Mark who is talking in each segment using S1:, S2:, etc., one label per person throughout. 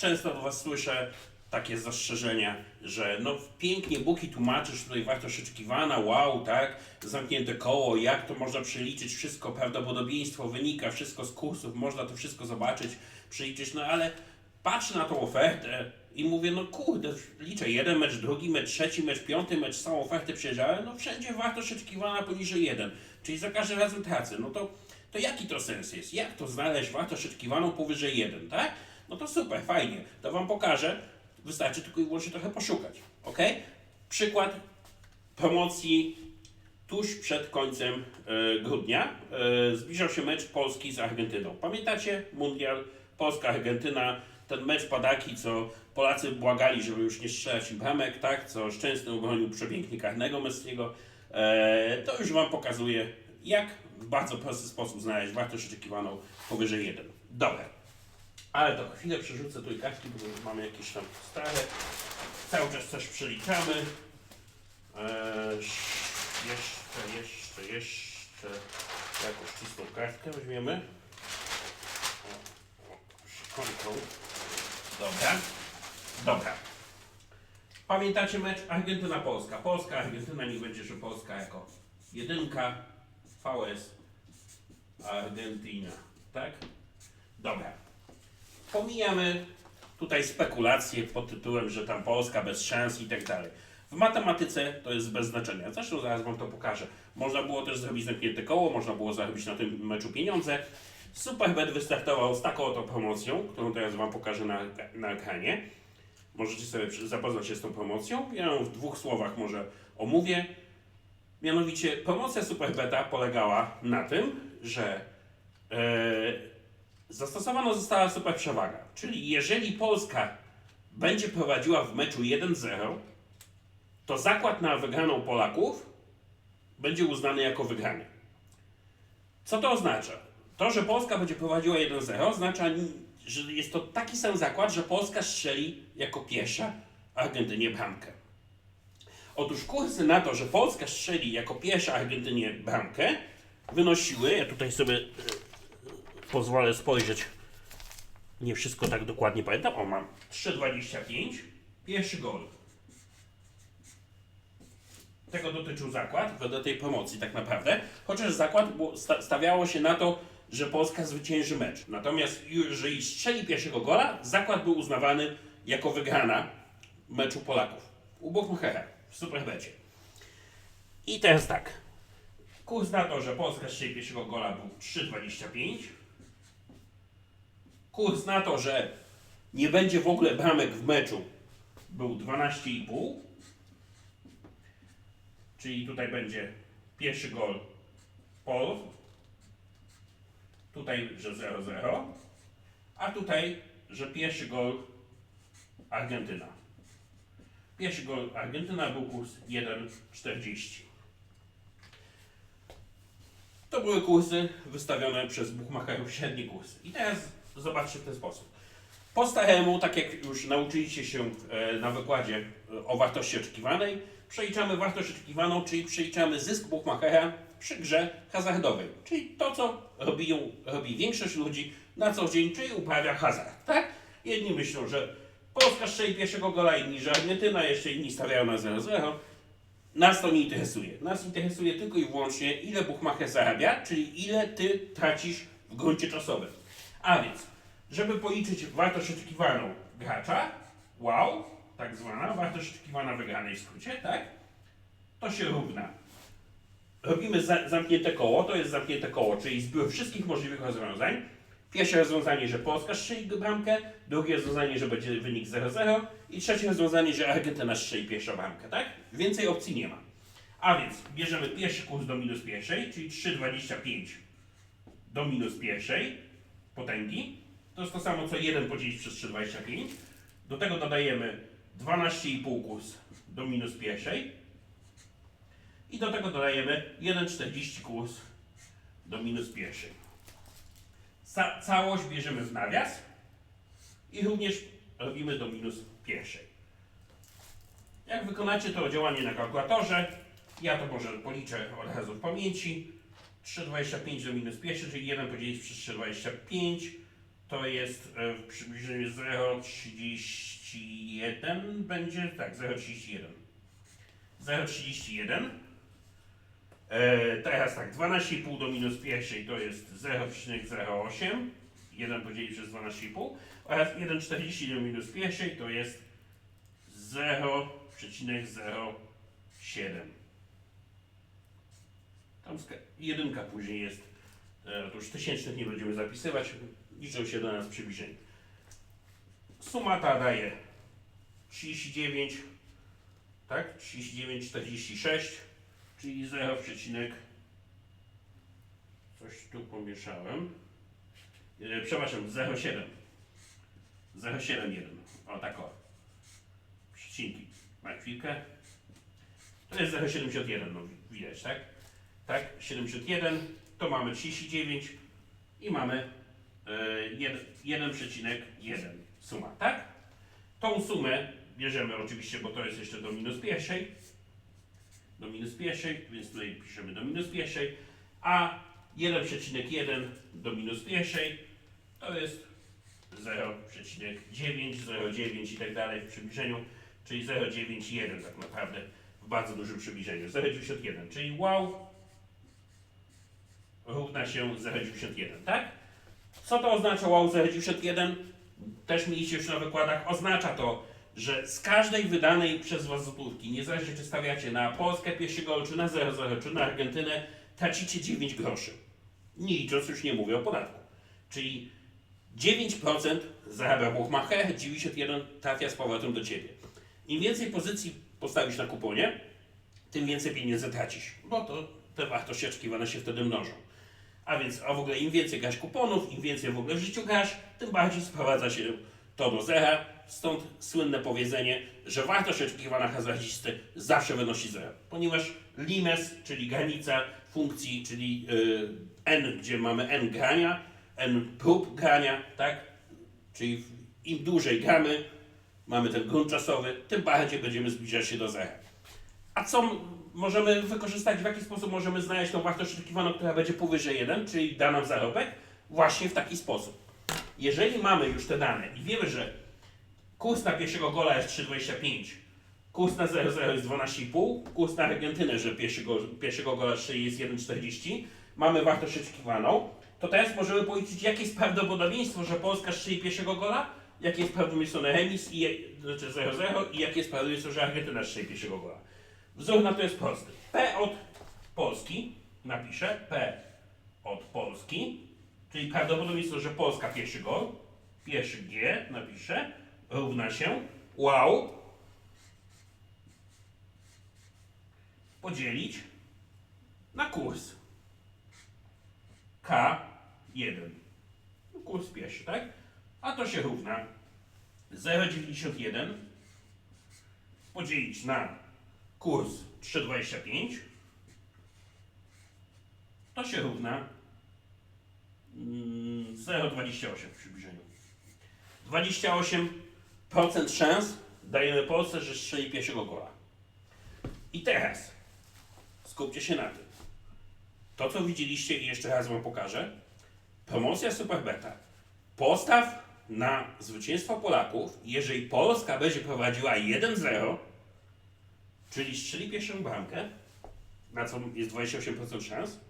S1: często od Was słyszę takie zastrzeżenia, że no pięknie Buki tłumaczysz tutaj wartość oczekiwana, wow, tak, zamknięte koło, jak to można przeliczyć, wszystko, prawdopodobieństwo wynika, wszystko z kursów, można to wszystko zobaczyć, przeliczyć, no ale patrzę na tą ofertę i mówię, no kurde, liczę jeden mecz, drugi mecz, trzeci mecz, piąty mecz, całą ofertę przejrzałem, no wszędzie wartość oczekiwana poniżej 1, czyli za każdym razem tacy, no to, to jaki to sens jest? Jak to znaleźć wartość oczekiwaną powyżej 1, tak? No to super, fajnie, to Wam pokażę, wystarczy tylko i wyłącznie trochę poszukać, ok? Przykład promocji tuż przed końcem e, grudnia e, zbliżał się mecz Polski z Argentyną. Pamiętacie? Mundial, Polska-Argentyna, ten mecz padaki, co Polacy błagali, żeby już nie strzelać im bramek, tak? Co Szczęsny obronił przepięknie karnego Messiego. E, to już Wam pokazuje, jak w bardzo prosty sposób znaleźć wartość oczekiwaną powyżej 1. Dobra. Ale to chwilę przerzucę tu kartki, bo mamy jakieś tam stare. Cały czas coś przeliczamy. Eee, jeszcze, jeszcze, jeszcze jakąś czystą kartkę weźmiemy. O. Dobra. Dobra. Pamiętacie mecz Argentyna-Polska? Polska, Argentyna, niech będzie, że Polska jako jedynka, VS, Argentyna, tak? Dobra. Pomijamy tutaj spekulacje pod tytułem, że tam Polska bez szans i tak dalej. W matematyce to jest bez znaczenia. Zresztą zaraz Wam to pokażę. Można było też zrobić zamknięte koło, można było zarobić na tym meczu pieniądze. Superbet wystartował z taką oto promocją, którą teraz Wam pokażę na, na ekranie. Możecie sobie zapoznać się z tą promocją. Ja ją w dwóch słowach może omówię. Mianowicie promocja Superbeta polegała na tym, że e, zastosowana została super przewaga. Czyli jeżeli Polska będzie prowadziła w meczu 1-0, to zakład na wygraną Polaków będzie uznany jako wygrany. Co to oznacza? To, że Polska będzie prowadziła 1-0 oznacza, że jest to taki sam zakład, że Polska strzeli jako pierwsza Argentynie bramkę. Otóż kursy na to, że Polska strzeli jako pierwsza Argentynie bramkę, wynosiły, ja tutaj sobie e, pozwolę spojrzeć, nie wszystko tak dokładnie pamiętam, o mam 3,25, pierwszy gol. Tego dotyczył zakład, do tej promocji tak naprawdę, chociaż zakład stawiało się na to, że Polska zwycięży mecz. Natomiast jeżeli strzeli pierwszego gola, zakład był uznawany jako wygrana meczu Polaków. U Bochmachera w Superbecie. I teraz tak. Kurs na to, że Polska strzeli pierwszego gola był 3,25. Kurs na to, że nie będzie w ogóle bramek w meczu był 12,5. Czyli tutaj będzie pierwszy gol Pol. Tutaj, że 0-0. A tutaj, że pierwszy gol Argentyna. Pierwszy gol Argentyna był kurs 1,40. To były kursy wystawione przez buchmacherów średni kurs. I teraz zobaczcie w ten sposób. Po staremu, tak jak już nauczyliście się e, na wykładzie e, o wartości oczekiwanej, przeliczamy wartość oczekiwaną, czyli przeliczamy zysk buchmachera przy grze hazardowej. Czyli to, co robią, robi większość ludzi na co dzień, czyli uprawia hazard. Tak? Jedni myślą, że Polska strzeli pierwszego gola, inni, że Argentyna, jeszcze inni stawiają na 0-0. Nas to nie interesuje. Nas interesuje tylko i wyłącznie, ile Buchmacher zarabia, czyli ile ty tracisz w gruncie czasowym. A więc, żeby policzyć wartość oczekiwaną gracza, wow, tak zwana, wartość oczekiwana wygranej w skrócie, tak? To się równa. Robimy za, zamknięte koło, to jest zamknięte koło, czyli zbiór wszystkich możliwych rozwiązań. Pierwsze rozwiązanie, że Polska strzeli bramkę, drugie rozwiązanie, że będzie wynik 0-0 i trzecie rozwiązanie, że Argentyna strzeli pierwszą bramkę, tak? Więcej opcji nie ma. A więc bierzemy pierwszy kurs do minus pierwszej, czyli 3,25 do minus pierwszej potęgi. To jest to samo co 1 podzielić przez 3,25. Do tego dodajemy 12,5 kurs do minus pierwszej. I do tego dodajemy 1,40 kurs do minus pierwszej. Ca- całość bierzemy w nawias i również robimy do minus pierwszej. Jak wykonacie to działanie na kalkulatorze, ja to może policzę od razu w pamięci. 3,25 do minus pierwszej, czyli 1 podzielić przez 3,25 to jest e, w przybliżeniu 0,31 będzie, tak, 0,31. 0,31. E, teraz tak, 12,5 do minus pierwszej to jest 0,08. 1 podzielić przez 12,5 oraz 1,40 do minus pierwszej to jest 0,07. Tam jedynka później jest, e, to już tysięcznych nie będziemy zapisywać, liczą się do nas przybliżeń. Suma ta daje 39, tak? 39,46, czyli 0, coś tu pomieszałem. E, przepraszam, 0,7. 0,71. O tak o. Przecinki. Na chwilkę. To jest 0,71, no widać, tak? Tak, 71, to mamy 39 i mamy e, jed- 1,1 suma, tak? Tą sumę bierzemy oczywiście, bo to jest jeszcze do minus pierwszej. Do minus pierwszej, więc tutaj piszemy do minus pierwszej, a 1,1 do minus pierwszej to jest 0,9, 0,9 i tak dalej w przybliżeniu, czyli 0,91 tak naprawdę w bardzo dużym przybliżeniu. 0,91, czyli wow równa się 0,91, tak? Co to oznacza wow 0,91? Też mieliście już na wykładach. Oznacza to, że z każdej wydanej przez Was złotówki, niezależnie czy stawiacie na Polskę pierwszy gol, czy na 0,0, czy na Argentynę, tracicie 9 groszy. Nie licząc już nie mówię o podatku. Czyli 9% zarabia Buchmacher, 91 trafia z powrotem do Ciebie. Im więcej pozycji postawisz na kuponie, tym więcej pieniędzy tracisz, bo to te wartości oczekiwane się wtedy mnożą. A więc, a w ogóle im więcej grasz kuponów, im więcej w ogóle w życiu grasz, tym bardziej sprowadza się to do zera. Stąd słynne powiedzenie, że wartość oczekiwana hazardzisty zawsze wynosi zero. Ponieważ limes, czyli granica funkcji, czyli y, n, gdzie mamy n grania, n prób grania, tak? Czyli im dłużej gramy, mamy ten grunt czasowy, tym bardziej będziemy zbliżać się do zera. A co możemy wykorzystać, w jaki sposób możemy znaleźć tą wartość oczekiwaną, która będzie powyżej 1, czyli da nam zarobek? Właśnie w taki sposób. Jeżeli mamy już te dane i wiemy, że kurs na pierwszego gola jest 3,25, kurs na 0,0 jest 12,5, kurs na Argentynę, że pierwszego, pierwszego gola jest 1,40, mamy wartość oczekiwaną, to teraz możemy policzyć, jakie jest prawdopodobieństwo, że Polska strzeli pierwszego gola, jakie jest prawdopodobieństwo na remis, i, znaczy 0,0 i jakie jest prawdopodobieństwo, że Argentyna strzeli pierwszego gola. Wzór na to jest prosty. P od Polski, napiszę P od Polski, czyli prawdopodobieństwo, że Polska pierwszy gol, pierwszy G napiszę, równa się wow podzielić na kurs K1. Kurs pierwszy, tak? A to się równa 0,91 podzielić na kurs 3,25 to się równa mm, 0,28 w przybliżeniu. 28% szans dajemy Polsce, że strzeli pierwszego gola. I teraz skupcie się na tym. To, co widzieliście i jeszcze raz Wam pokażę. Promocja Superbeta. Postaw na zwycięstwo Polaków, jeżeli Polska będzie prowadziła 1-0, czyli strzeli pierwszą bramkę, na co jest 28% szans,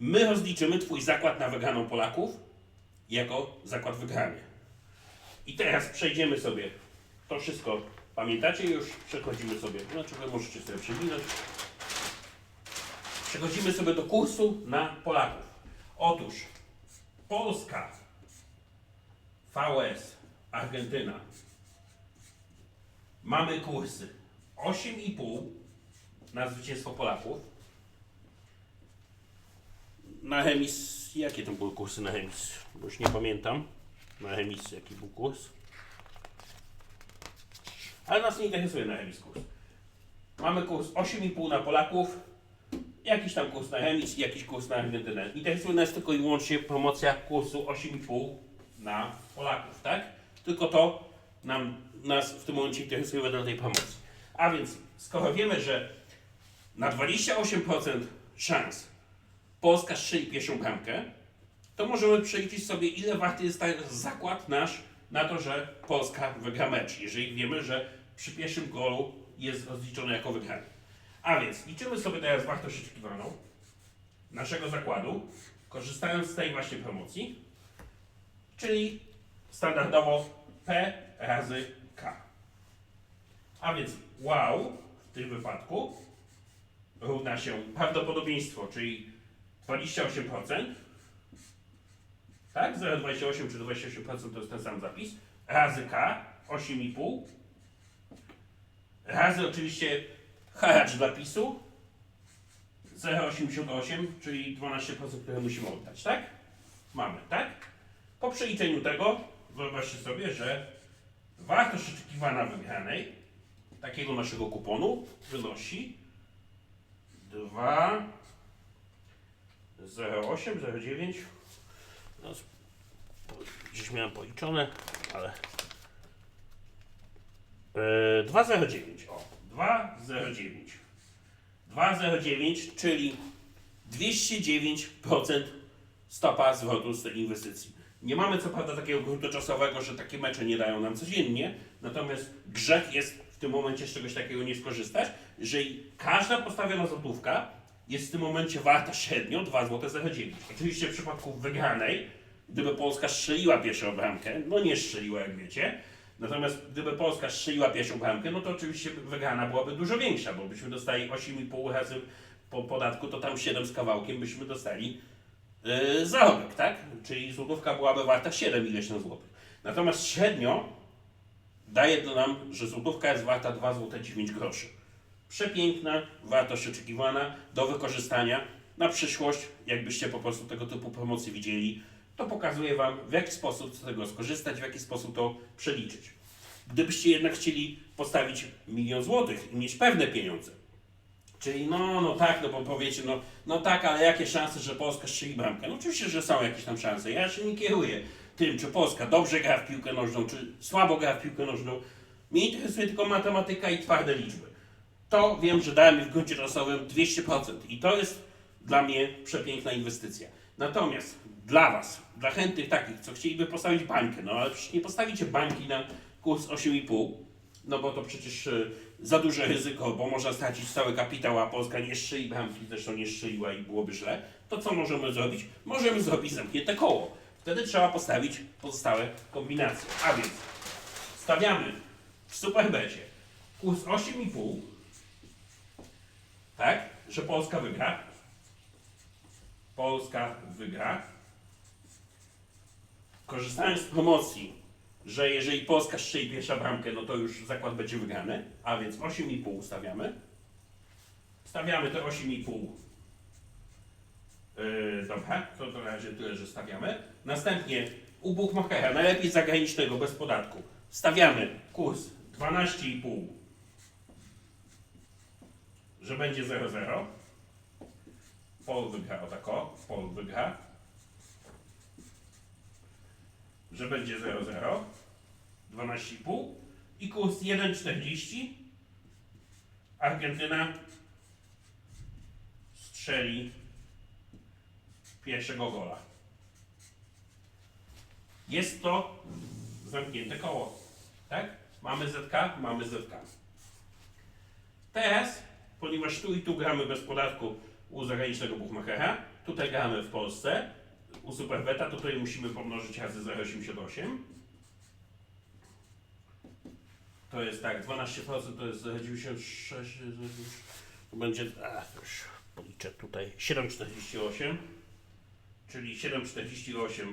S1: my rozliczymy Twój zakład na wygraną Polaków jako zakład wygrany. I teraz przejdziemy sobie to wszystko. Pamiętacie już? Przechodzimy sobie, znaczy Wy możecie sobie przewinąć. Przechodzimy sobie do kursu na Polaków. Otóż Polska, VS, Argentyna. Mamy kursy 8,5 na zwycięstwo Polaków. Na remis, jakie to były kursy na remis? Bo Już nie pamiętam. Na remis jaki był kurs. Ale nas nie interesuje na remis kurs. Mamy kurs 8,5 na Polaków, jakiś tam kurs na remis i jakiś kurs na Argentynę. Interesuje nas tylko i wyłącznie promocja kursu 8,5 na Polaków, tak? Tylko to nam, nas w tym momencie interesuje wedle tej promocji. A więc, skoro wiemy, że na 28% szans Polska strzeli pierwszą bramkę, to możemy przeliczyć sobie, ile warty jest ten zakład nasz na to, że Polska wygra mecz, jeżeli wiemy, że przy pierwszym golu jest rozliczony jako wygrany. A więc liczymy sobie teraz wartość oczekiwaną naszego zakładu, korzystając z tej właśnie promocji, czyli standardowo P razy K. A więc wow w tym wypadku równa się prawdopodobieństwo, czyli 28%, tak? 0,28 czy 28% to jest ten sam zapis, razy K, 8,5, razy oczywiście haracz dla PiSu, 0,88, czyli 12%, które musimy oddać, tak? Mamy, tak? Po przeliczeniu tego, wyobraźcie sobie, że wartość oczekiwana wygranej takiego naszego kuponu wynosi 2, 0,8, 0,9. Teraz Gdzieś miałem policzone, ale. Yy, 2,09. O, 2,09. 2,09, czyli 209% stopa zwrotu z tej inwestycji. Nie mamy co prawda takiego gruntu czasowego, że takie mecze nie dają nam codziennie, natomiast grzech jest w tym momencie z czegoś takiego nie skorzystać, że każda postawiona złotówka jest w tym momencie warta średnio 2,09 zł. Oczywiście w przypadku wygranej, gdyby Polska strzeliła pierwszą bramkę, no nie strzeliła jak wiecie, natomiast gdyby Polska strzeliła pierwszą bramkę, no to oczywiście wygrana byłaby dużo większa, bo byśmy dostali 8,5 razy po podatku, to tam 7 z kawałkiem byśmy dostali yy, zarobek, tak? Czyli złotówka byłaby warta 7 ileś na złotych. Natomiast średnio daje to nam, że złotówka jest warta 2 zł 9 groszy. Przepiękna, wartość oczekiwana do wykorzystania na przyszłość. Jakbyście po prostu tego typu promocje widzieli, to pokazuję Wam, w jaki sposób z tego skorzystać, w jaki sposób to przeliczyć. Gdybyście jednak chcieli postawić milion złotych i mieć pewne pieniądze, Czyli no, no tak, no bo powiecie, no, no tak, ale jakie szanse, że Polska strzeli bramkę? No oczywiście, że są jakieś tam szanse. Ja się nie kieruję tym, czy Polska dobrze gra w piłkę nożną, czy słabo gra w piłkę nożną. Mnie interesuje tylko matematyka i twarde liczby. To wiem, że dałem mi w gruncie czasowym 200% i to jest dla mnie przepiękna inwestycja. Natomiast dla Was, dla chętnych takich, co chcieliby postawić bańkę, no ale przecież nie postawicie bańki na kurs 8,5, no bo to przecież e, za duże ryzyko, bo można stracić cały kapitał, a Polska nie strzeli bramki, zresztą nie strzeliła i byłoby źle. To co możemy zrobić? Możemy zrobić zamknięte koło. Wtedy trzeba postawić pozostałe kombinacje. A więc stawiamy w Superbecie kurs 8,5, tak, że Polska wygra. Polska wygra. Korzystając z promocji, że jeżeli Polska strzeli pierwsza bramkę, no to już zakład będzie wygrany, a więc 8,5 stawiamy. Stawiamy te 8,5. Yy, dobra, to na razie tyle, że stawiamy. Następnie u Buchmachera, najlepiej zagranicznego, bez podatku, stawiamy kurs 12,5, że będzie 0,0. Pol wygra o tako, Pol wygra. Że będzie 0,0. 12,5 i kurs 1,40 Argentyna strzeli pierwszego gola. Jest to zamknięte koło. Tak? Mamy ZK, mamy ZK. Teraz, ponieważ tu i tu gramy bez podatku u zagranicznego buchmachera, tutaj gramy w Polsce, u Superbeta, to tutaj musimy pomnożyć razy 0,88. To jest tak, 12% to jest 96, to będzie, a już policzę tutaj, 7,48, czyli 7,48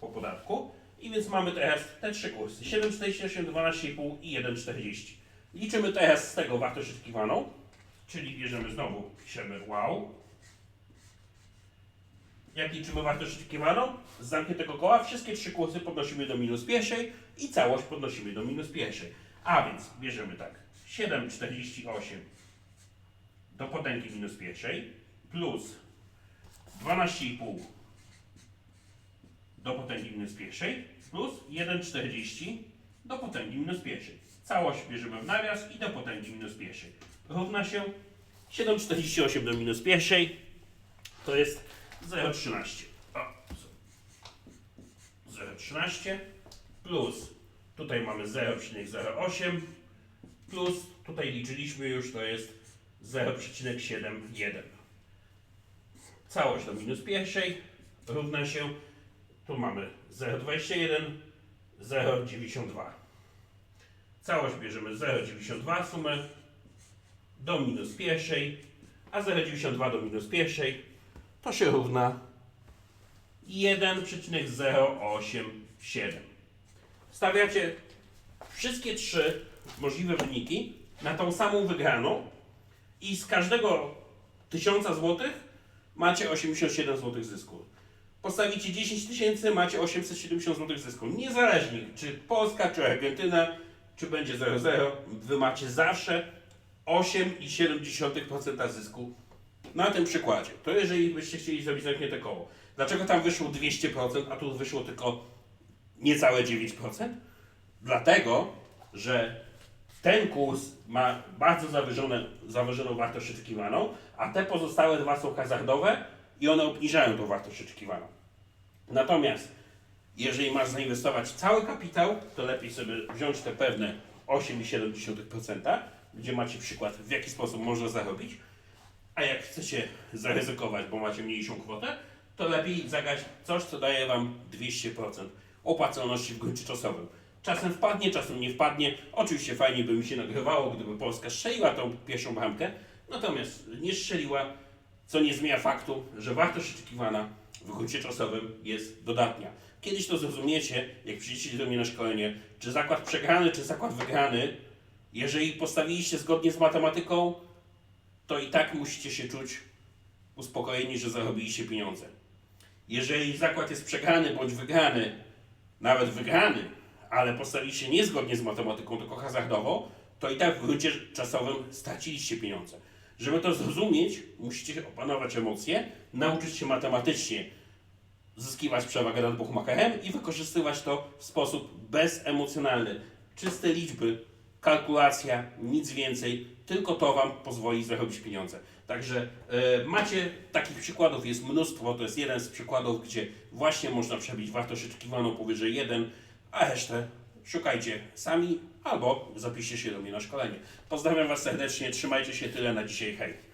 S1: po podatku. I więc mamy teraz te trzy kursy, 7,48, 12,5 i 1,40. Liczymy teraz z tego wartość oczekiwaną, czyli bierzemy znowu, piszemy wow. Jak liczymy wartość oczekiwaną? Z zamkniętego koła wszystkie trzy kursy podnosimy do minus pierwszej i całość podnosimy do minus pierwszej. A więc bierzemy tak, 7,48 do potęgi minus pierwszej plus 12,5 do potęgi minus pierwszej plus 1,40 do potęgi minus pierwszej. Całość bierzemy w nawias i do potęgi minus pierwszej. Równa się 7,48 do minus pierwszej to jest 0,13. O, 0,13 plus tutaj mamy 0,08 plus tutaj liczyliśmy już to jest 0,71. Całość do minus pierwszej równa się, tu mamy 0,21, 0,92. Całość bierzemy 0,92 sumę do minus pierwszej, a 0,92 do minus pierwszej to się równa 1,087. Stawiacie wszystkie trzy możliwe wyniki na tą samą wygraną i z każdego 1000 zł macie 87 zł zysku. Postawicie 10 tysięcy, macie 870 zł zysku. Niezależnie czy Polska, czy Argentyna, czy będzie 0,0, wy macie zawsze 8,7% zysku na tym przykładzie. To jeżeli byście chcieli zrobić zamknięte koło. Dlaczego tam wyszło 200%, a tu wyszło tylko niecałe 9%? Dlatego, że ten kurs ma bardzo zawyżone, zawyżoną wartość oczekiwaną, a te pozostałe dwa są hazardowe i one obniżają tą wartość oczekiwaną. Natomiast jeżeli masz zainwestować cały kapitał, to lepiej sobie wziąć te pewne 8,7%, gdzie macie przykład, w jaki sposób można zarobić, a jak chcecie zaryzykować, bo macie mniejszą kwotę, to lepiej zagrać coś, co daje Wam 200% opłacalności w gruncie czasowym. Czasem wpadnie, czasem nie wpadnie. Oczywiście fajnie by mi się nagrywało, gdyby Polska strzeliła tą pierwszą bramkę, natomiast nie strzeliła, co nie zmienia faktu, że wartość oczekiwana w gruncie czasowym jest dodatnia. Kiedyś to zrozumiecie, jak przyjdziecie do mnie na szkolenie, czy zakład przegrany, czy zakład wygrany, jeżeli postawiliście zgodnie z matematyką, to i tak musicie się czuć uspokojeni, że zarobiliście pieniądze. Jeżeli zakład jest przegrany bądź wygrany, nawet wygrany, ale postawiliście niezgodnie z matematyką, tylko hazardowo, to i tak w gruncie czasowym straciliście pieniądze. Żeby to zrozumieć, musicie opanować emocje, nauczyć się matematycznie zyskiwać przewagę nad buchmacherem i wykorzystywać to w sposób bezemocjonalny. Czyste liczby, kalkulacja, nic więcej, tylko to Wam pozwoli zarobić pieniądze. Także e, macie takich przykładów, jest mnóstwo, to jest jeden z przykładów, gdzie właśnie można przebić wartość oczekiwaną powyżej 1, a resztę szukajcie sami albo zapiszcie się do mnie na szkolenie. Pozdrawiam Was serdecznie, trzymajcie się tyle na dzisiaj, hej!